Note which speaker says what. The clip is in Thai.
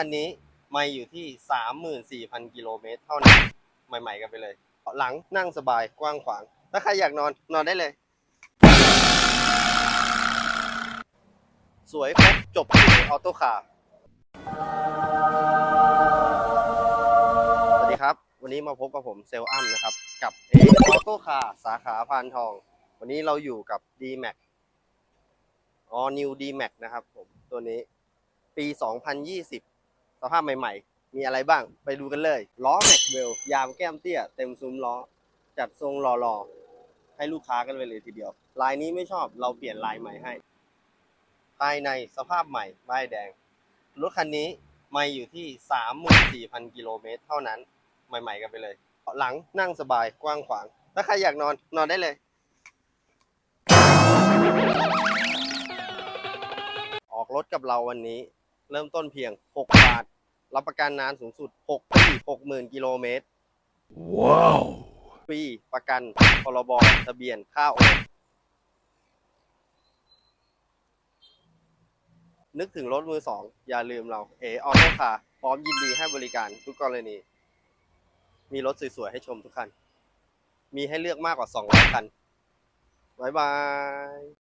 Speaker 1: คันนี้ไม่อยู่ที่ 34,000 กิโลเมตรเท่านั้น ใหม่ ๆ กันไปเลย หลังนั่งสบายกว้างขวาง ถ้าใครอยากนอนนอนได้เลย สวยครบจบที่ออโต้คาร์สวัสดีครับ วันนี้มาพบกับผมเซลอัมนะครับ กับเอออโต้คาร์สาขาพานทอง วันนี้เราอยู่กับ d m a x อ๋อ New D Max นะครับผม ตัวนี้ปี 2020 สภาพใหม่ๆ มีอะไรบ้างไปดูกันเลย ล้อแม็กเวลยามแก้มเตี้ย เต็มซุ้มล้อ จัดทรงหล่อๆ ให้ลูกค้ากันไปเลยทีเดียว ลายนี้ไม่ชอบเราเปลี่ยนลายใหม่ให้ ภายในสภาพใหม่ป้ายแดง รถคันนี้ไม่อยู่ที่ 34,000 กิโลเมตรเท่านั้น ใหม่ๆกันไปเลย หลังนั่งสบายกว้างขวาง ถ้าใครอยากนอนนอนได้เลย ออกรถกับเราวันนี้ เริ่มต้นเพียง 6 บาท รับประกันนานสูงสุด6ปี60,000 กิโลเมตร
Speaker 2: ว้าว
Speaker 1: ฟรีประกันพรบทะเบียนค่าโอนนึกถึงรถมือสอง อย่าลืมเรา เอออโต้คาร์พร้อมยินดีให้บริการทุกกรณี มีรถสวยๆ ให้ชมทุกคัน มีให้เลือกมากกว่า 200 คัน บ๊ายบาย